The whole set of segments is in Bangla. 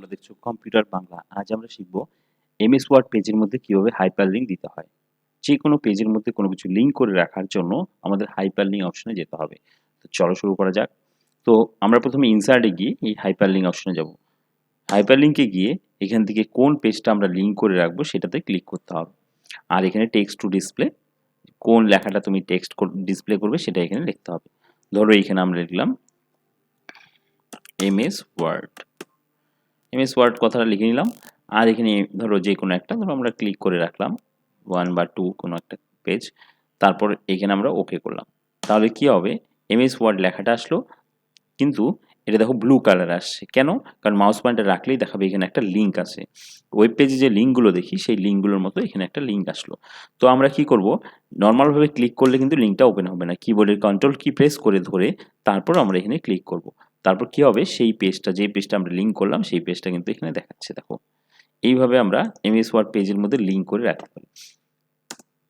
তোমরা দেখছ কম্পিউটার বাংলা। আজ আমরা শিখব এমএস ওয়ার্ড পেজের মধ্যে কীভাবে হাইপার লিঙ্ক দিতে হয়। যে কোনো পেজের মধ্যে কোনো কিছু লিঙ্ক করে রাখার জন্য আমাদের হাইপার লিঙ্ক অপশনে যেতে হবে। তো চলো শুরু করা যাক। তো আমরা প্রথমে ইনসার্টে গিয়ে এই হাইপার লিঙ্ক অপশনে যাব। হাইপার লিঙ্কে গিয়ে এখান থেকে কোন পেজটা আমরা লিঙ্ক করে রাখব সেটাতে ক্লিক করতে হবে। আর এখানে টেক্সট টু ডিসপ্লে কোন লেখাটা তুমি টেক্সট ডিসপ্লে করবে সেটা এখানে লিখতে হবে। ধরো এখানে আমরা লিখলাম এমএস ওয়ার্ড। এমএস ওয়ার্ড কথাটা লিখে নিলাম। আর এখানে ধরো যে কোনো একটা ধরো আমরা ক্লিক করে রাখলাম। ওয়ান বা টু কোনো একটা পেজ তারপর এখানে আমরা ওকে করলাম। তাহলে কি হবে? এমএস ওয়ার্ড লেখাটা আসলো। কিন্তু এটা দেখো ব্লু কালার আসছে। কেন? কারণ মাউস পয়েন্টে রাখলেই দেখাবে এখানে একটা লিঙ্ক আছে। ওয়েব পেজে যে লিঙ্কগুলো দেখি, সেই লিঙ্কগুলোর মতো এখানে একটা লিঙ্ক আসলো। তো আমরা কি করব? নর্মালভাবে ক্লিক করলে কিন্তু লিঙ্কটা ওপেন হবে না। কিবোর্ডের কন্ট্রোল কি প্রেস করে ধরে তারপর আমরা এখানে ক্লিক করব। তারপর কি হবে? সেই পেজটা যে পেজটা আমরা লিঙ্ক করলাম, সেই পেজটা কিন্তু এখানে দেখাচ্ছে, দেখো। এইভাবে আমরা এমএস ওয়ার্ড পেজের মধ্যে লিঙ্ক করে রাখতে পারি।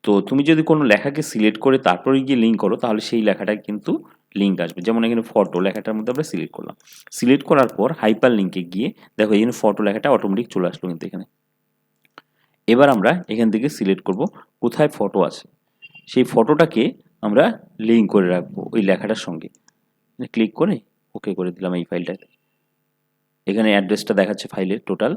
তো তুমি যদি কোনো লেখাকে সিলেক্ট করে তারপরে গিয়ে লিঙ্ক করো, তাহলে সেই লেখাটা কিন্তু লিঙ্ক আসবে। যেমন এখানে ফটো লেখাটার মধ্যে আমরা সিলেক্ট করলাম। সিলেক্ট করার পর হাইপার লিঙ্কে গিয়ে, দেখো এখানে ফটো লেখাটা অটোমেটিক চলে আসলো কিন্তু এখানে। এবার আমরা এখান থেকে সিলেক্ট করব, কোথায় ফটো আছে? সেই ফটোটাকে আমরা লিঙ্ক করে রাখব ওই লেখাটার সঙ্গে। ক্লিক করে ওকে করে দিলাম এই ফাইলটাতে এখানে অ্যাড্রেসটা দেখাচ্ছে ফাইলের টোটাল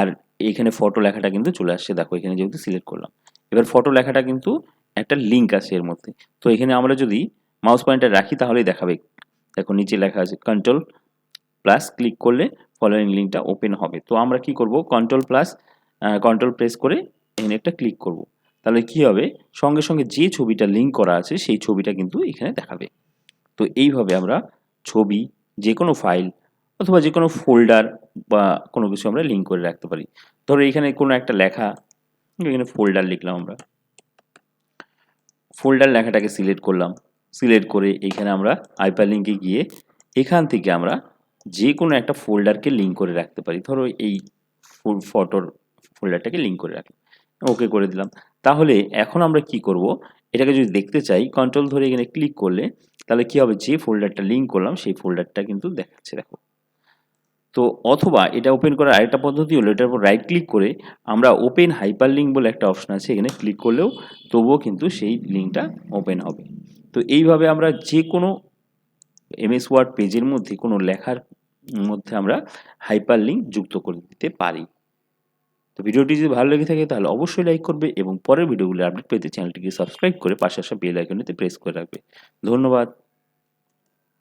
আর এইখানে ফটো লেখাটা কিন্তু চলে আসছে। দেখো, এখানে যেহেতু সিলেক্ট করলাম। এবার ফটো লেখাটা কিন্তু একটা লিঙ্ক আছে এর মধ্যে। তো এখানে আমরা যদি মাউস পয়েন্টার রাখি, তাহলেই দেখাবে। দেখো, নিচে লেখা আছে কন্ট্রোল প্লাস ক্লিক করলে ফলোয়িং লিঙ্কটা ওপেন হবে। তো আমরা কি করব? কন্ট্রোল প্লাস কন্ট্রোল প্রেস করে এখানে একটা ক্লিক করব। তাহলে কি হবে? সঙ্গে সঙ্গে যে ছবিটা লিঙ্ক করা আছে, সেই ছবিটা কিন্তু এখানে দেখাবে। তো এইভাবে আমরা ছবি যে কোনো ফাইল অথবা যে কোনো ফোল্ডার বা কোনো কিছু আমরা লিঙ্ক করে রাখতে পারি। ধরো এখানে কোনো একটা লেখা, এখানে ফোল্ডার লিখলাম আমরা। ফোল্ডার লেখাটাকে সিলেক্ট করলাম। সিলেক্ট করে এখানে আমরা আইপার লিঙ্কে গিয়ে এখান থেকে আমরা যে কোনো একটা ফোল্ডারকে লিঙ্ক করে রাখতে পারি। ধরো এই ফটোর ফোল্ডারটাকে লিঙ্ক করে রাখলাম। ওকে করে দিলাম। তাহলে এখন আমরা কি করব? এটাকে যদি দেখতে চাই কন্ট্রোল ধরে এখানে ক্লিক করলে তাহলে কি হবে? যে ফোল্ডারটা লিঙ্ক করলাম, সেই ফোল্ডারটা কিন্তু দেখাচ্ছে, দেখো। তো অথবা এটা ওপেন করার আরেকটা পদ্ধতি হলো, এটার উপর রাইট ক্লিক করে আমরা ওপেন হাইপার লিঙ্ক বলে একটা অপশন আছে, এখানে ক্লিক করলেও তবুও কিন্তু সেই লিঙ্কটা ওপেন হবে। তো এইভাবে আমরা যে কোনো এমএস ওয়ার্ড পেজের মধ্যে কোনো লেখার মধ্যে আমরা হাইপার লিঙ্ক যুক্ত করে দিতে পারি। তো ভিডিওটি যদি ভালো লেগে থাকে তাহলে অবশ্যই লাইক করবে এবং পরের ভিডিওগুলো আপডেট পেতে চ্যানেলটিকে সাবস্ক্রাইব করে পাশে আসা বেল আইকনেতে প্রেস করে রাখবে। ধন্যবাদ।